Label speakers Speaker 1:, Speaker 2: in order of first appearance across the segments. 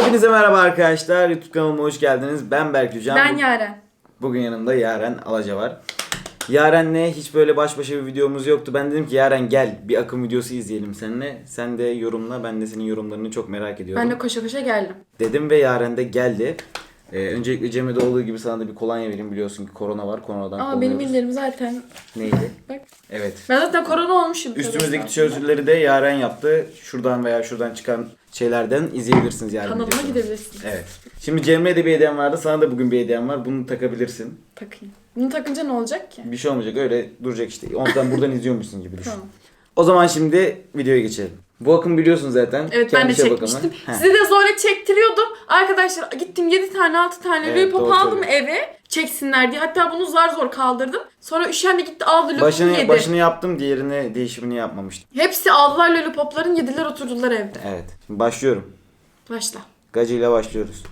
Speaker 1: Hepinize merhaba arkadaşlar. YouTube kanalıma hoş geldiniz. Ben Berk Yücel.
Speaker 2: Ben Yaren.
Speaker 1: Bugün yanımda Yaren Alaca var. Yaren'le hiç böyle baş başa bir videomuz yoktu. Ben dedim ki Yaren gel bir akım videosu izleyelim seninle. Sen de yorumla. Ben de senin yorumlarını çok merak ediyorum.
Speaker 2: Ben de koşa koşa geldim.
Speaker 1: Dedim ve Yaren de geldi. Ee, öncelikle Cem'e de olduğu gibi sana da bir kolonya vereyim. Biliyorsun ki korona var. Koronadan
Speaker 2: Aa
Speaker 1: korunuyoruz.
Speaker 2: benim illerim zaten.
Speaker 1: Neydi?
Speaker 2: Bak.
Speaker 1: Evet.
Speaker 2: Ben zaten korona olmuşum.
Speaker 1: Üstümüzdeki tişörtleri de Yaren yaptı. Şuradan veya şuradan çıkan şeylerden izleyebilirsiniz Yaren
Speaker 2: Kanalıma
Speaker 1: videosunu.
Speaker 2: gidebilirsiniz.
Speaker 1: Evet. Şimdi Cemre'ye de bir hediyem vardı. Sana da bugün bir hediyem var. Bunu takabilirsin.
Speaker 2: Takayım. Bunu takınca ne olacak ki?
Speaker 1: Bir şey olmayacak. Öyle duracak işte. Ondan buradan izliyormuşsun gibi düşün.
Speaker 2: Tamam.
Speaker 1: O zaman şimdi videoya geçelim. Bu akım biliyorsun zaten.
Speaker 2: Evet ben de
Speaker 1: Kendi bakımı.
Speaker 2: çekmiştim.
Speaker 1: Heh.
Speaker 2: Size de zorla çektiriyordum. Arkadaşlar gittim 7 tane 6 tane
Speaker 1: Evet, doğru
Speaker 2: aldım
Speaker 1: söylüyorsun.
Speaker 2: eve. Çeksinler diye. Hatta bunu zar zor kaldırdım. Sonra üşendi gitti aldı lollipop'u
Speaker 1: Başını,
Speaker 2: yedi.
Speaker 1: başını yaptım. Diğerini değişimini yapmamıştım.
Speaker 2: Hepsi aldılar lollipopların yediler oturdular evde.
Speaker 1: Evet. Şimdi başlıyorum.
Speaker 2: Başla.
Speaker 1: Gacı ile başlıyoruz.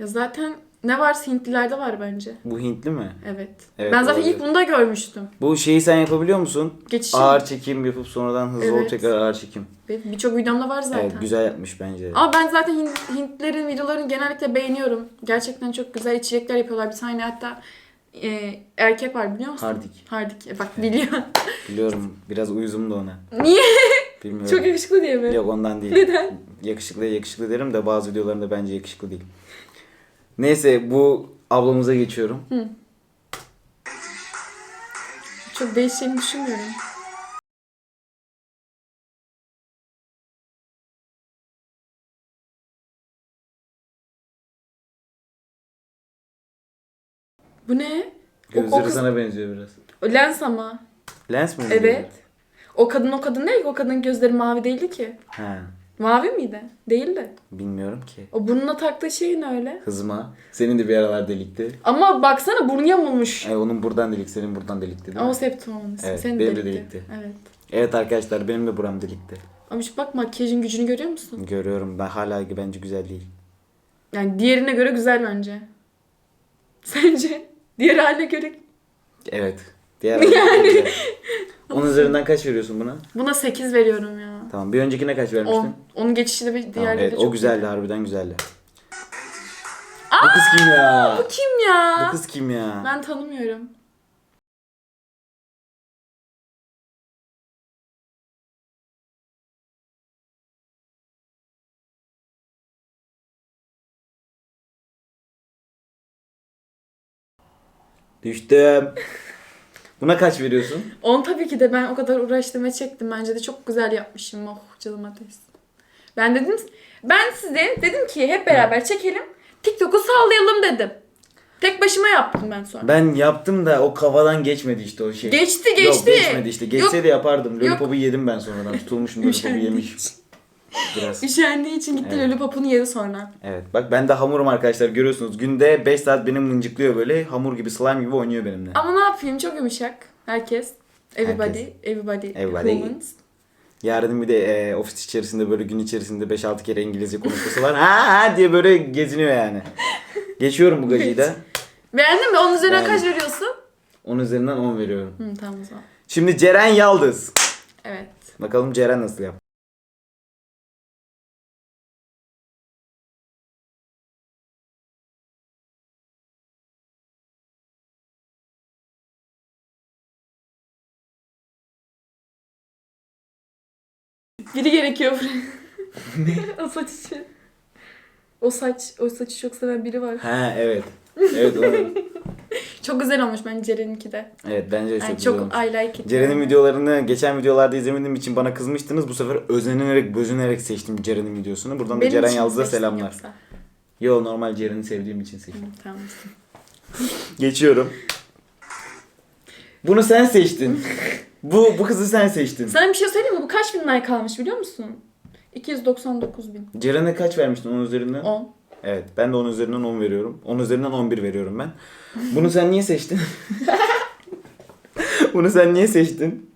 Speaker 2: Ya zaten ne var Hintlilerde var bence.
Speaker 1: Bu Hintli mi?
Speaker 2: Evet.
Speaker 1: Evet,
Speaker 2: ben zaten
Speaker 1: olabilir.
Speaker 2: ilk bunda görmüştüm.
Speaker 1: Bu şeyi sen yapabiliyor musun?
Speaker 2: Geçiş.
Speaker 1: Ağır çekim yapıp sonradan hızlı olup
Speaker 2: Evet.
Speaker 1: tekrar ağır çekim.
Speaker 2: Birçok videomda var zaten.
Speaker 1: Evet güzel yapmış bence.
Speaker 2: Ama ben zaten Hint, Hintlerin videolarını genellikle beğeniyorum. Gerçekten çok güzel içecekler yapıyorlar. Bir tane hatta e, erkek var biliyor musun?
Speaker 1: Hardik.
Speaker 2: Hardik. E, bak biliyor.
Speaker 1: Biliyorum biraz uyuzum da ona.
Speaker 2: Niye?
Speaker 1: Bilmiyorum.
Speaker 2: çok yakışıklı diye mi?
Speaker 1: Yok ondan değil.
Speaker 2: Neden?
Speaker 1: Yakışıklıya yakışıklı derim de bazı videolarında bence yakışıklı değil. Neyse bu ablamıza geçiyorum.
Speaker 2: Çok değişeceğini düşünmüyorum. Bu ne? O, o
Speaker 1: Gözleri
Speaker 2: kız,
Speaker 1: sana benziyor biraz.
Speaker 2: o lens ama.
Speaker 1: Lens mi?
Speaker 2: Evet. O kadın o kadın değil ki. O kadının gözleri mavi değildi ki.
Speaker 1: Ha,
Speaker 2: Mavi miydi? Değildi.
Speaker 1: bilmiyorum ki.
Speaker 2: O burnuna taktığı şey ne öyle?
Speaker 1: Hızma. Senin de bir aralar delikti.
Speaker 2: Ama baksana burnu yamulmuş.
Speaker 1: Ay, onun buradan delik, senin buradan delikti değil mi?
Speaker 2: Ama o septum
Speaker 1: Evet,
Speaker 2: Senin
Speaker 1: benim de
Speaker 2: delikti.
Speaker 1: delikti.
Speaker 2: Evet.
Speaker 1: Evet arkadaşlar benim de buram delikti.
Speaker 2: Ama şu bak makyajın gücünü görüyor musun?
Speaker 1: Görüyorum ben hala bence güzel değil.
Speaker 2: Yani diğerine göre güzel bence. Sence? Diğer haline göre.
Speaker 1: Evet. Diğer yani. Onun üzerinden kaç veriyorsun buna?
Speaker 2: Buna 8 veriyorum ya.
Speaker 1: Tamam bir öncekine kaç vermiştin?
Speaker 2: 10. Onun geçişi de bir
Speaker 1: Tamam,
Speaker 2: diğerleri
Speaker 1: evet, o güzeldi
Speaker 2: güzel.
Speaker 1: harbiden güzeldi. Bu kız kim ya?
Speaker 2: Bu kim ya?
Speaker 1: Bu kız kim ya?
Speaker 2: Ben tanımıyorum.
Speaker 1: Düştüm. Buna kaç veriyorsun?
Speaker 2: 10 tabii ki de ben o kadar uğraştım çektim. Bence de çok güzel yapmışım. Oh canım ateş. Ben dedim ben size dedim ki hep beraber çekelim. TikTok'u sağlayalım dedim. Tek başıma yaptım ben sonra.
Speaker 1: Ben yaptım da o kafadan geçmedi işte o şey.
Speaker 2: Geçti
Speaker 1: Yok
Speaker 2: geçti.
Speaker 1: geçmedi işte. Geçse de yapardım.
Speaker 2: Yok.
Speaker 1: Lollipop'u yedim ben sonradan. Tutulmuşum Lollipop'u yemiş. Biraz.
Speaker 2: Üşendiği için gitti
Speaker 1: Evet.
Speaker 2: lollipopunu yedi sonra.
Speaker 1: Evet. Bak ben de hamurum arkadaşlar görüyorsunuz. Günde 5 saat benim mıncıklıyor böyle. Hamur gibi slime gibi oynuyor benimle.
Speaker 2: Ama ne yapayım çok yumuşak. Herkes. Everybody.
Speaker 1: Herkes.
Speaker 2: Everybody.
Speaker 1: Everybody.
Speaker 2: Humans.
Speaker 1: Yarın bir de e, ofis içerisinde böyle gün içerisinde 5-6 kere İngilizce konuşması var. Ha ha diye böyle geziniyor yani. Geçiyorum bu gacıyı da.
Speaker 2: Beğendin mi? Onun üzerine
Speaker 1: Beğendim.
Speaker 2: kaç veriyorsun?
Speaker 1: 10 üzerinden 10 veriyorum.
Speaker 2: Hı, tamam o zaman.
Speaker 1: Şimdi Ceren Yaldız.
Speaker 2: Evet.
Speaker 1: Bakalım Ceren nasıl yap.
Speaker 2: Biri gerekiyor buraya. o saç için. O saç, o saçı çok seven biri var.
Speaker 1: Ha evet. Evet onu.
Speaker 2: Çok güzel olmuş bence Ceren'inki de.
Speaker 1: Evet bence de çok
Speaker 2: Yani
Speaker 1: güzel
Speaker 2: çok
Speaker 1: olmuş.
Speaker 2: I like it.
Speaker 1: Ceren'in videolarını geçen videolarda izlemediğim için bana kızmıştınız. Bu sefer özenerek, bözünerek seçtim Ceren'in videosunu. Buradan da
Speaker 2: Benim
Speaker 1: Ceren
Speaker 2: için seçtin
Speaker 1: selamlar.
Speaker 2: yoksa.
Speaker 1: Yo normal Ceren'i sevdiğim için seçtim.
Speaker 2: Hı, tamam.
Speaker 1: Geçiyorum. Bunu sen seçtin. bu bu kızı sen seçtin.
Speaker 2: Sana bir şey söyleyeyim mi? Bu kaç bin like almış biliyor musun? 299 bin.
Speaker 1: Ceren'e kaç vermiştin onun üzerinden?
Speaker 2: 10.
Speaker 1: Evet ben de onun üzerinden 10 veriyorum. 10 üzerinden 11 veriyorum ben. Bunu sen niye seçtin? Bunu sen niye seçtin?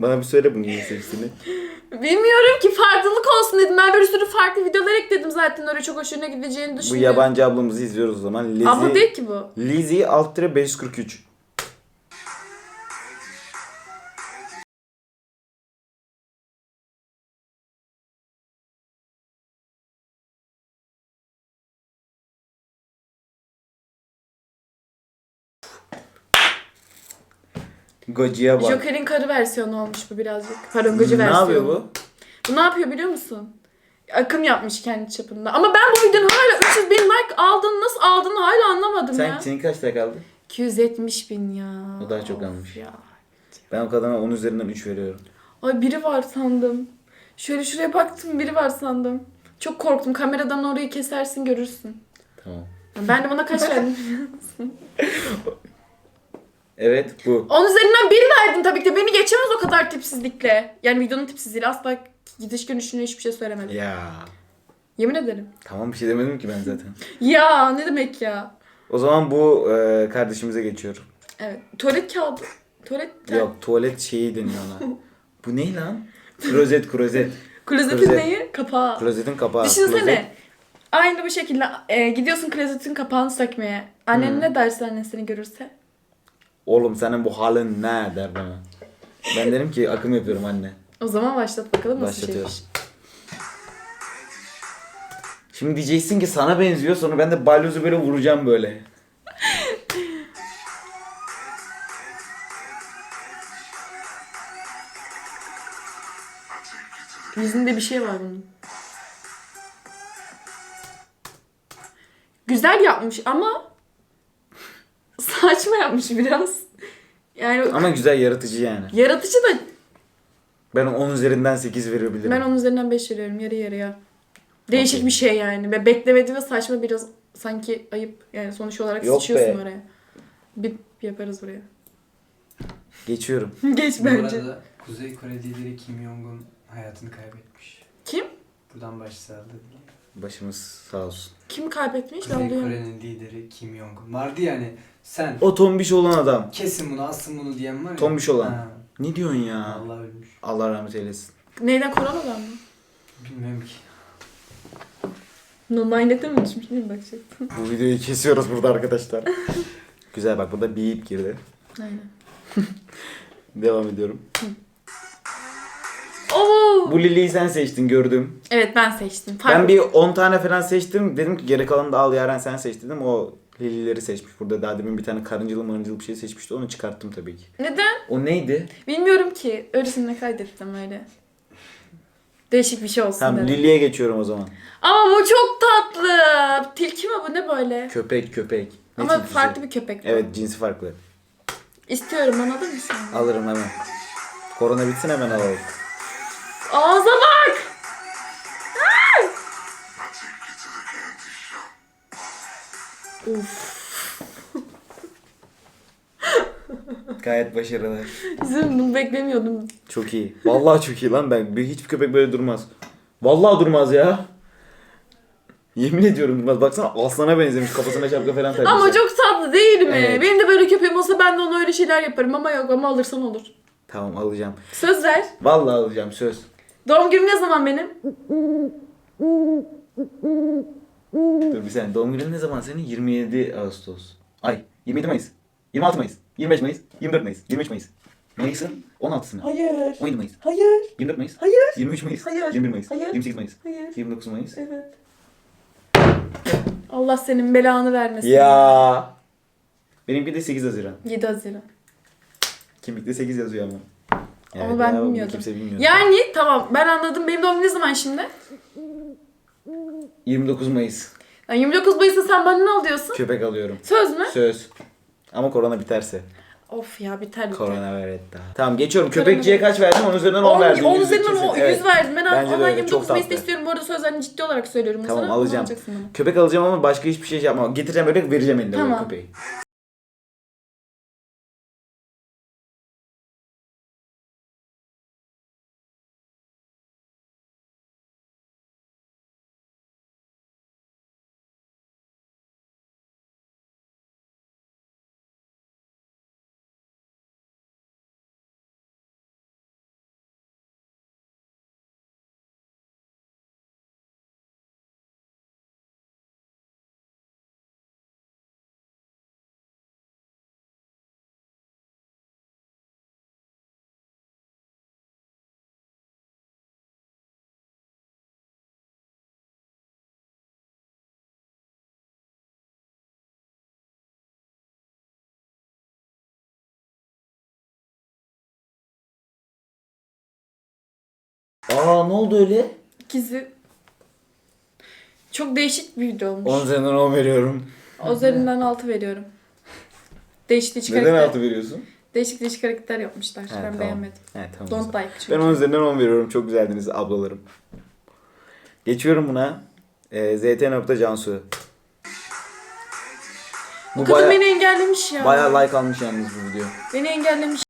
Speaker 1: Bana bir söyle bunu niye seçtiğini.
Speaker 2: Bilmiyorum ki farklılık olsun dedim. Ben bir sürü farklı videolar ekledim zaten oraya çok hoşuna gideceğini
Speaker 1: Bu
Speaker 2: düşündüm.
Speaker 1: yabancı ablamızı izliyoruz o zaman. Lizzie,
Speaker 2: Abla değil ki bu.
Speaker 1: Lizzie alt tire 543. Goci'ye bak.
Speaker 2: Joker'in karı versiyonu olmuş bu birazcık. Karıngacı
Speaker 1: ne
Speaker 2: versiyonu.
Speaker 1: yapıyor bu?
Speaker 2: Bu ne yapıyor biliyor musun? Akım yapmış kendi çapında. Ama ben bu videonun hala 300 bin like aldığını nasıl aldığını hala anlamadım
Speaker 1: Sen
Speaker 2: ya.
Speaker 1: senin kaç dakika kaldı?
Speaker 2: 270 bin ya.
Speaker 1: O daha çok
Speaker 2: Of
Speaker 1: almış.
Speaker 2: Ya.
Speaker 1: Ben o kadına 10 üzerinden 3 veriyorum.
Speaker 2: Ay biri var sandım. Şöyle şuraya baktım biri var sandım. Çok korktum. Kameradan orayı kesersin görürsün.
Speaker 1: Tamam.
Speaker 2: Ben de buna kaç verdim?
Speaker 1: Evet bu.
Speaker 2: 10 üzerinden 1 verdim tabii ki de. Beni geçemez o kadar tipsizlikle. Yani videonun tipsizliğiyle asla gidiş dönüşüne hiçbir şey söylemedim.
Speaker 1: Ya.
Speaker 2: Yemin ederim.
Speaker 1: Tamam bir şey demedim ki ben zaten.
Speaker 2: Ya ne demek ya?
Speaker 1: O zaman bu e, kardeşimize geçiyorum.
Speaker 2: Evet. Tuvalet kağıdı. Tuvalet kağıdı.
Speaker 1: Yok tuvalet şeyi deniyor ona. bu ne lan? Klozet klozet.
Speaker 2: Klozetin
Speaker 1: Klozet.
Speaker 2: neyi? Kapağı.
Speaker 1: Klozetin kapağı.
Speaker 2: Düşünsene.
Speaker 1: Klozet.
Speaker 2: Aynı bu şekilde e, gidiyorsun klozetin kapağını sökmeye. Annen
Speaker 1: Hmm.
Speaker 2: ne derse annen seni görürse?
Speaker 1: Oğlum senin bu halin ne der bana. Ben derim ki akım yapıyorum anne.
Speaker 2: O zaman başlat bakalım nasıl şeymiş.
Speaker 1: Şimdi diyeceksin ki sana benziyor sonra ben de balyozu böyle vuracağım böyle.
Speaker 2: Yüzünde bir şey var bunun. Güzel yapmış ama saçma yapmış biraz. Yani
Speaker 1: Ama güzel yaratıcı yani.
Speaker 2: yaratıcı da
Speaker 1: Ben 10 üzerinden 8 verebilirim.
Speaker 2: ben onun üzerinden 5 veriyorum yarı yarıya. Değişik
Speaker 1: Okey.
Speaker 2: bir şey yani ve beklemedi ve saçma biraz sanki ayıp yani sonuç olarak
Speaker 1: Yok
Speaker 2: sıçıyorsun
Speaker 1: be.
Speaker 2: oraya. Bir yaparız buraya.
Speaker 1: Geçiyorum.
Speaker 2: Geç
Speaker 3: Bu
Speaker 2: bence.
Speaker 3: arada Kuzey Kore lideri Kim Jong-un hayatını kaybetmiş.
Speaker 2: Kim?
Speaker 3: Buradan başsağlığı dileyelim.
Speaker 1: Başımız sağ olsun.
Speaker 2: Kim kaybetmiş? Ben
Speaker 3: Kuzey
Speaker 2: duyuyorum.
Speaker 3: Kore'nin lideri Kim Jong-un. Vardı yani sen
Speaker 1: O tombiş olan adam.
Speaker 3: kesin bunu asın bunu diyen var ya.
Speaker 1: Tombiş olan.
Speaker 3: Ha,
Speaker 1: Ne diyorsun ya?
Speaker 3: Allah ölmüş.
Speaker 1: Allah rahmet eylesin.
Speaker 2: Neyden koronadan mı?
Speaker 3: Bilmiyorum ki.
Speaker 2: No minded'e mi düşmüş? Değil mi bakacaktım?
Speaker 1: Bu videoyu kesiyoruz burada arkadaşlar. Güzel bak burada beep girdi.
Speaker 2: Aynen.
Speaker 1: Devam ediyorum. Bu Lili'yi sen seçtin gördüm.
Speaker 2: Evet ben seçtim.
Speaker 1: Ben
Speaker 2: Fark-
Speaker 1: bir 10 tane falan seçtim. Dedim ki geri kalanı da al Yaren sen seç dedim. O Lili'leri seçmiş. Burada daha demin bir tane karıncalı marıncalı bir şey seçmişti. Onu çıkarttım tabii ki.
Speaker 2: Neden?
Speaker 1: O neydi?
Speaker 2: Bilmiyorum ki. Öylesine kaydettim öyle. Değişik bir şey olsun
Speaker 1: Tamam
Speaker 2: dedim.
Speaker 1: Lili'ye geçiyorum o zaman.
Speaker 2: Ama bu çok tatlı. Tilki mi bu ne böyle?
Speaker 1: Köpek köpek. Ne
Speaker 2: Ama
Speaker 1: tilkisi?
Speaker 2: farklı bir köpek bu.
Speaker 1: Evet cinsi farklı.
Speaker 2: İstiyorum bana alır mısın?
Speaker 1: Alırım hemen. Korona bitsin hemen alalım.
Speaker 2: Ağza bak! Uf.
Speaker 1: Gayet başarılı.
Speaker 2: Bizim bunu beklemiyordum.
Speaker 1: Çok iyi. Vallahi çok iyi lan ben. Bir- Hiçbir köpek böyle durmaz. Vallahi durmaz ya. Yemin ediyorum durmaz. Baksana aslana benzemiş. Kafasına şapka falan takmış.
Speaker 2: Ama çok tatlı değil mi?
Speaker 1: Evet.
Speaker 2: Benim de böyle köpeğim olsa ben de ona öyle şeyler yaparım ama yok ama alırsan olur.
Speaker 1: Tamam alacağım.
Speaker 2: Söz ver.
Speaker 1: Vallahi alacağım söz.
Speaker 2: Doğum günüm ne zaman benim?
Speaker 1: Dur bir saniye. Doğum günün ne zaman senin? 27 Ağustos. Ay 27 Mayıs. 26 Mayıs. 25 Mayıs. 24 Mayıs. 23 Mayıs. Mayıs'ın 16'sını.
Speaker 2: Hayır.
Speaker 1: 17 Mayıs.
Speaker 2: Hayır.
Speaker 1: 24 Mayıs.
Speaker 2: Hayır.
Speaker 1: 23 Mayıs.
Speaker 2: Hayır.
Speaker 1: 21 Mayıs.
Speaker 2: Hayır.
Speaker 1: 28 Mayıs.
Speaker 2: Hayır.
Speaker 1: 29 Mayıs.
Speaker 2: Evet. Allah senin belanı vermesin.
Speaker 1: Ya. Benimki de 8 Haziran.
Speaker 2: 7 Haziran.
Speaker 1: Kimlikte 8 yazıyor ama.
Speaker 2: Ama ben
Speaker 1: ya,
Speaker 2: bilmiyordum.
Speaker 1: Kimse bilmiyor.
Speaker 2: Yani tamam ben anladım. Benim doğum günüm ne zaman şimdi?
Speaker 1: 29 Mayıs.
Speaker 2: Yani 29 Mayıs'ta sen bana ne alıyorsun?
Speaker 1: Köpek alıyorum.
Speaker 2: Söz mü?
Speaker 1: Söz. Ama korona biterse.
Speaker 2: Of ya biter biter.
Speaker 1: Korona ver et daha. Tamam geçiyorum. Köpekçiye kaç verdim? Onun üzerinden 10
Speaker 2: 10,
Speaker 1: verdim.
Speaker 2: 10
Speaker 1: Yüz
Speaker 2: üzerinden
Speaker 1: kesin.
Speaker 2: o 100
Speaker 1: Evet.
Speaker 2: verdim. Ben
Speaker 1: Bence öyle,
Speaker 2: 29
Speaker 1: çok
Speaker 2: Mayıs'ta istiyorum. Bu arada sözlerini ciddi olarak söylüyorum.
Speaker 1: Tamam
Speaker 2: Mesela.
Speaker 1: alacağım. Köpek alacağım ama başka hiçbir şey yapmam. Getireceğim öyle vereceğim eline
Speaker 2: Tamam.
Speaker 1: köpeği. Aa ne oldu öyle?
Speaker 2: İkizi çok değişik bir video olmuş.
Speaker 1: 10 üzerinden 10 veriyorum.
Speaker 2: O üzerinden 6 veriyorum. Değişik değişik
Speaker 1: Neden
Speaker 2: hareketler.
Speaker 1: 6 veriyorsun?
Speaker 2: Değişik değişik hareketler yapmışlar. Ben
Speaker 1: tamam.
Speaker 2: beğenmedim.
Speaker 1: He tamam.
Speaker 2: Don't like çünkü.
Speaker 1: Ben 10 üzerinden 10 veriyorum. Çok güzeldiniz ablalarım. Geçiyorum buna. Ee, ZT.Cansu.
Speaker 2: Bu
Speaker 1: Bu
Speaker 2: kadın
Speaker 1: baya,
Speaker 2: beni engellemiş ya.
Speaker 1: baya like almış yalnız bu video.
Speaker 2: Beni engellemiş.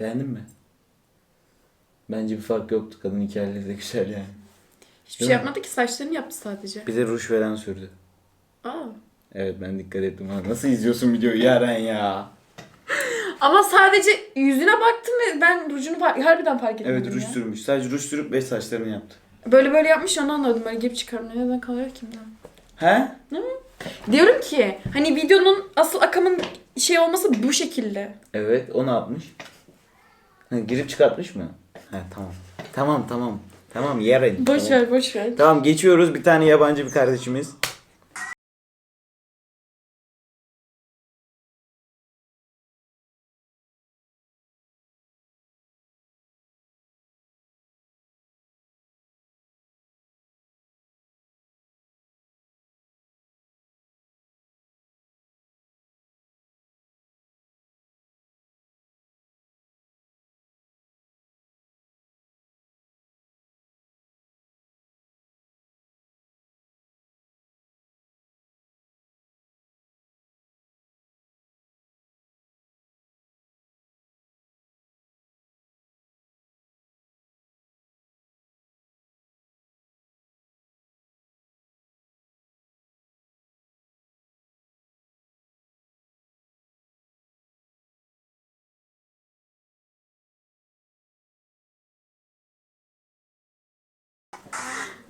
Speaker 1: Beğendin mi? Bence bir fark yoktu. Kadın hikayeleri de güzel yani.
Speaker 2: Hiçbir
Speaker 1: Değil
Speaker 2: şey
Speaker 1: mi?
Speaker 2: yapmadı ki saçlarını yaptı sadece.
Speaker 1: Bir de ruj veren sürdü.
Speaker 2: Aa.
Speaker 1: Evet ben dikkat ettim. Nasıl izliyorsun videoyu Yaren ya?
Speaker 2: Ama sadece yüzüne baktım ve ben rujunu fark, harbiden fark etmedim
Speaker 1: Evet ruj
Speaker 2: ya.
Speaker 1: sürmüş. Sadece ruj sürüp ve saçlarını yaptı.
Speaker 2: Böyle böyle yapmış onu anladım. Böyle girip çıkarmıyor. Neden kalıyor kimden?
Speaker 1: He?
Speaker 2: Diyorum ki hani videonun asıl akımın şey olması bu şekilde.
Speaker 1: Evet o ne yapmış? Girip çıkartmış mı? He tamam. Tamam tamam. Tamam Yaren.
Speaker 2: Boş
Speaker 1: tamam.
Speaker 2: ver boş ver.
Speaker 1: Tamam geçiyoruz. Bir tane yabancı bir kardeşimiz.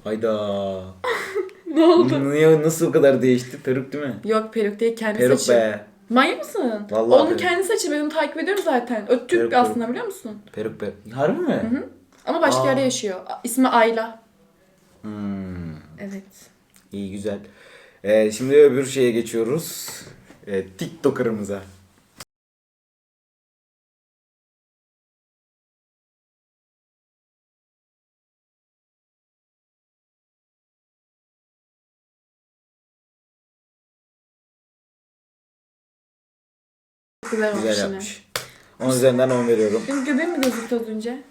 Speaker 1: Hayda.
Speaker 2: ne oldu?
Speaker 1: Niye nasıl o kadar değişti? Peruk değil mi?
Speaker 2: Yok peruk değil kendi
Speaker 1: Peruk
Speaker 2: saçı.
Speaker 1: be.
Speaker 2: Manyak mısın?
Speaker 1: Vallahi
Speaker 2: Onun
Speaker 1: peruk.
Speaker 2: kendi saçı ben onu takip ediyorum zaten. Ö, Türk
Speaker 1: Peruk,
Speaker 2: aslında
Speaker 1: peruk.
Speaker 2: biliyor musun?
Speaker 1: Peruk peruk. Harbi mi?
Speaker 2: hı. Ama başka
Speaker 1: Aa.
Speaker 2: yerde yaşıyor. İsmi Ayla.
Speaker 1: Hmm.
Speaker 2: Evet.
Speaker 1: İyi güzel. Ee, şimdi öbür şeye geçiyoruz. Ee, TikToker'ımıza.
Speaker 2: Güzel olmuş
Speaker 1: Güzel
Speaker 2: yine.
Speaker 1: yapmış. 10 üzerinden 10 veriyorum.
Speaker 2: Benim göbeğim mi gözüktü az önce?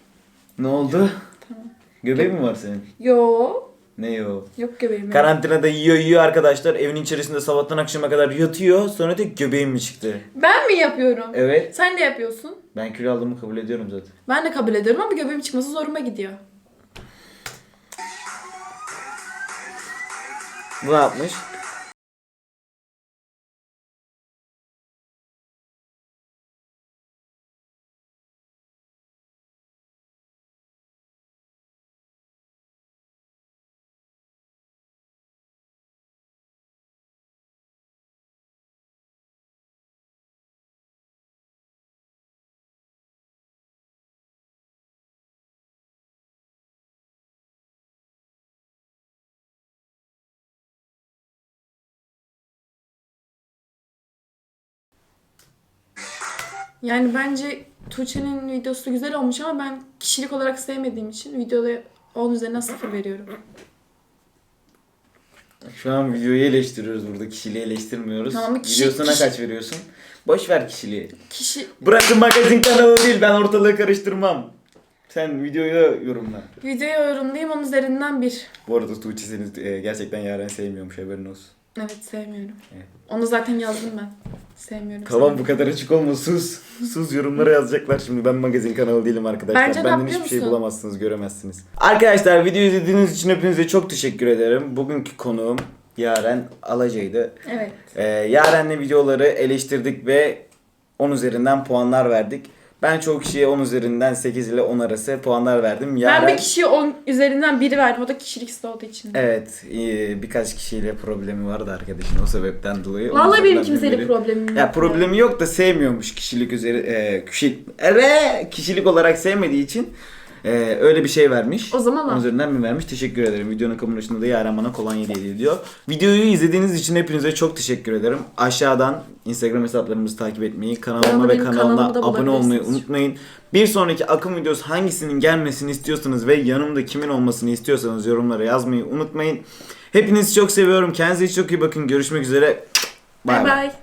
Speaker 1: Ne oldu?
Speaker 2: Tamam.
Speaker 1: Göbeği mi var senin?
Speaker 2: Yo.
Speaker 1: Ne o?
Speaker 2: Yok göbeğim. yok.
Speaker 1: Karantinada yiyor yiyor arkadaşlar. Evin içerisinde sabahtan akşama kadar yatıyor. Sonra tek göbeğim mi çıktı?
Speaker 2: Ben mi yapıyorum?
Speaker 1: Evet.
Speaker 2: Sen de yapıyorsun.
Speaker 1: Ben kilo aldığımı kabul ediyorum zaten.
Speaker 2: Ben de kabul ediyorum ama göbeğim çıkması zoruma gidiyor.
Speaker 1: Bu ne yapmış?
Speaker 2: Yani bence Tuğçe'nin videosu güzel olmuş ama ben kişilik olarak sevmediğim için videoda 10 üzerinden 0 veriyorum.
Speaker 1: Şu an videoyu eleştiriyoruz burada. Kişiliği eleştirmiyoruz.
Speaker 2: Tamam, kişi-
Speaker 1: Videosuna
Speaker 2: kişi-
Speaker 1: kaç veriyorsun? Boş ver kişiliği.
Speaker 2: Kişi
Speaker 1: Bırakın magazin kanalı değil. Ben ortalığı karıştırmam. Sen videoyu yorumla.
Speaker 2: videoya yorumlayayım onun üzerinden bir.
Speaker 1: Bu arada Tuğçe seni e, gerçekten Yaren sevmiyormuş haberin olsun.
Speaker 2: Evet sevmiyorum.
Speaker 1: Evet.
Speaker 2: Onu zaten yazdım ben. Sevmiyorum.
Speaker 1: Tamam
Speaker 2: seni.
Speaker 1: bu kadar açık olma sus. Sus yorumlara yazacaklar şimdi ben magazin kanalı değilim arkadaşlar.
Speaker 2: Bence
Speaker 1: Benden hiçbir şey bulamazsınız göremezsiniz. Arkadaşlar videoyu izlediğiniz için hepinize çok teşekkür ederim. Bugünkü konuğum Yaren Alaca'ydı.
Speaker 2: Evet.
Speaker 1: Ee, Yaren'le videoları eleştirdik ve 10 üzerinden puanlar verdik. Ben çoğu kişiye 10 üzerinden 8 ile 10 arası puanlar verdim. Yaren...
Speaker 2: Ben bir kişiye 10 üzerinden biri verdim. O da kişiliksiz olduğu için.
Speaker 1: Evet, e, birkaç kişiyle problemi vardı arkadaşın o sebepten dolayı.
Speaker 2: Vallahi benim kimseyle
Speaker 1: biri-
Speaker 2: problemim yok.
Speaker 1: Ya problemi yok da sevmiyormuş kişilik üzeri e, kişi evet kişilik olarak sevmediği için e, öyle bir şey vermiş.
Speaker 2: O zaman
Speaker 1: Onun
Speaker 2: al.
Speaker 1: üzerinden mi vermiş? Teşekkür ederim. Videonun kapanışında da Yaren bana kolonya hediye ediyor. Videoyu izlediğiniz için hepinize çok teşekkür ederim. Aşağıdan Instagram hesaplarımızı takip etmeyi, kanalıma
Speaker 2: Kanalı
Speaker 1: ve
Speaker 2: benim kanalımda
Speaker 1: abone olmayı
Speaker 2: bulabilirsiniz.
Speaker 1: unutmayın. Bir sonraki akım videosu hangisinin gelmesini istiyorsanız ve yanımda kimin olmasını istiyorsanız yorumlara yazmayı unutmayın. Hepinizi çok seviyorum. Kendinize çok iyi bakın. Görüşmek üzere.
Speaker 2: Bye
Speaker 1: Bay bay.
Speaker 2: bye.